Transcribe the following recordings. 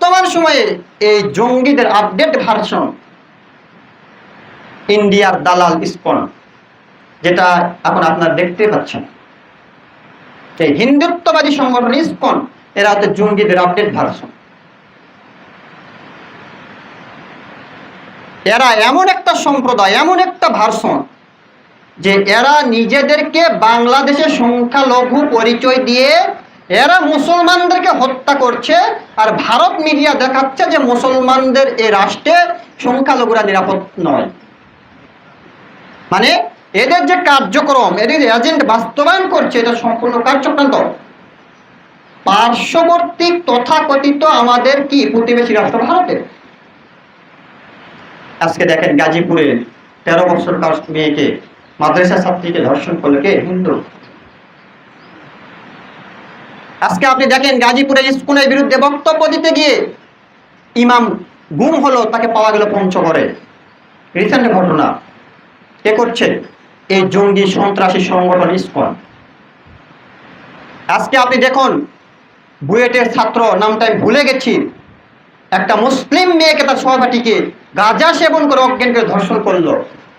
বর্তমান সময়ে এই জঙ্গিদের আপডেট ভার্সন ইন্ডিয়ার দালাল ইস্কন যেটা এখন আপনারা দেখতে পাচ্ছেন। এই হিন্দুত্ববাদী সংগঠন ইস্কন এরা হচ্ছে জঙ্গিদের আপডেট ভার্সন এরা এমন একটা সম্প্রদায়, এমন একটা ভার্সন যে এরা নিজেদেরকে বাংলাদেশের সংখ্যালঘু পরিচয় দিয়ে এরা মুসলমানদেরকে হত্যা করছে আর ভারত মিডিয়া দেখাচ্ছে যে মুসলমানদের এ রাষ্ট্রে সংখ্যালঘুরা নিরাপদ নয়। মানে এদের যে কার্যক্রম, এদের এজেন্ট বাস্তবায়ন করছে, এটা সম্পূর্ণ কার্যক্রান্ত। পার্শ্ববর্তী তথাকথিত আমাদের কি প্রতিবেশী রাষ্ট্র ভারতের? আজকে দেখেন গাজীপুরে তেরো বছরকার মেয়েকে মাদ্রাসা ছাত্রীকে ধর্ষণ করল কে? হিন্দু। আজকে আপনি দেখেন গাজীপুরের স্কুলের বিরুদ্ধে বক্তব্য দিতে গিয়ে ইমাম গুম হলো, তাকে পাওয়া গেল পঞ্চগড়ে। রিসেন্ট ঘটনা। কে করছে? এই জঙ্গি সন্ত্রাসী সংগঠন ইস্কন। আজকে আপনি দেখুন, বুয়েটের ছাত্র, নামটা আমি ভুলে গেছি, একটা মুসলিম মেয়েকে তার সহপাঠীকে গাঁজা সেবন করে অজ্ঞান করে ধর্ষণ করল।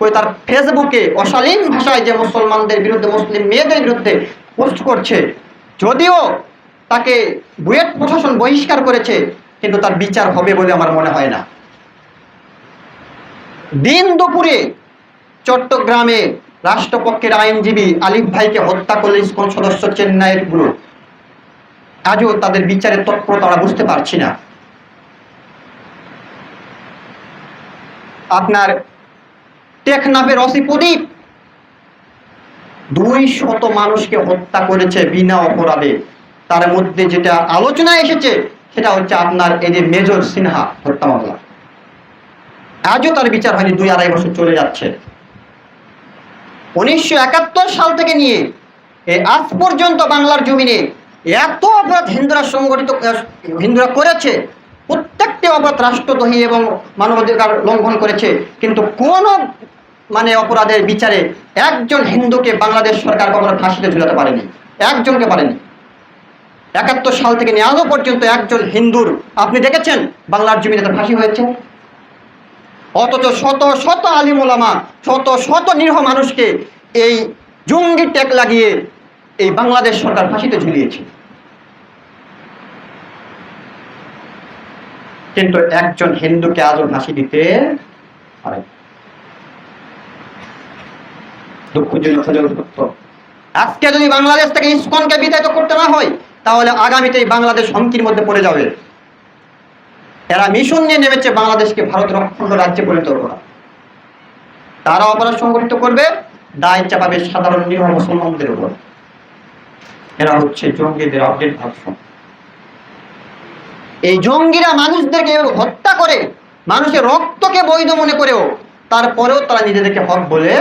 ওই তার ফেসবুকে অশালীন ভাষায় যে মুসলমানদের বিরুদ্ধে, মুসলিম মেয়েদের বিরুদ্ধে পোস্ট করছে। যদিও তাকে বুয়েট প্রশাসন বহিষ্কার করেছে, কিন্তু তার বিচার হবে বলে আমার মনে হয় না। দিন দুপুরে চট্টগ্রামে রাষ্ট্রপক্ষের আইনজীবী আলিফ ভাইকে হত্যা করলে ইসকন সদস্য চেন্নাইয়ের গ্রুপ আজও তাদের বিচারের তৎপরতা আমরা বুঝতে পারছি না। আপনার টেকনাফের অসি প্রদীপ দুই শত মানুষকে হত্যা করেছে বিনা অপরাধে। তার মধ্যে যেটা আলোচনা এসেছে, সেটা হচ্ছে আপনার এই যে মেজর সিনহা হত্যা মামলা। আজও তার বিচার হয়নি, দুই আড়াই বছর চলে যাচ্ছে। উনিশশো একাত্তর সাল থেকে নিয়ে এই আজ পর্যন্ত বাংলার জমিনে এত অপরাধ হিন্দুরা সংগঠিত হিন্দুরা করেছে, প্রত্যেকটি অপরাধ রাষ্ট্রদ্রোহী এবং মানবাধিকার লঙ্ঘন করেছে, কিন্তু কোন মানে অপরাধের বিচারে একজন হিন্দুকে বাংলাদেশ সরকার কখনো ফাঁসিতে ঝুলাতে পারেনি, একজনকে পারেনি। একাত্তর সাল থেকে নিয়ে আজও পর্যন্ত একজন হিন্দুর। আপনি দেখেছেন বাংলার জমিনে তার ফাঁসি হয়েছে? অথচ শত শত আলিমোলামা শত শত নিরীহ মানুষকে এই জঙ্গি ট্যাগ লাগিয়ে এই বাংলাদেশ সরকার ফাঁসিতে ঝুলিয়েছে। কিন্তু একজন হিন্দুকে আজও ফাঁসি দিতে পারে দুঃখজনক আজকে যদি বাংলাদেশ থেকে ইসকনকে বিতাড়িত করতে না হয় তাহলে আগামীতে এই বাংলাদেশ হুমকির মধ্যে পড়ে যাবে। এরা মিশন নিয়ে নেমেছে, বাংলাদেশকে ভারতের অখণ্ড রাজ্যে পরিণত করা তারা অপরাধ সংগঠিত করবে, দায় চাপাবে সাধারণ নিরহ মুসলমানদের উপর। এরা হচ্ছে জঙ্গিদের আপডেট ভাষণ এই জঙ্গিরা মানুষদেরকে হত্যা করে, মানুষের রক্তকে বৈধ মনে করেও তারপরেও তারা নিজেদেরকে হক বলে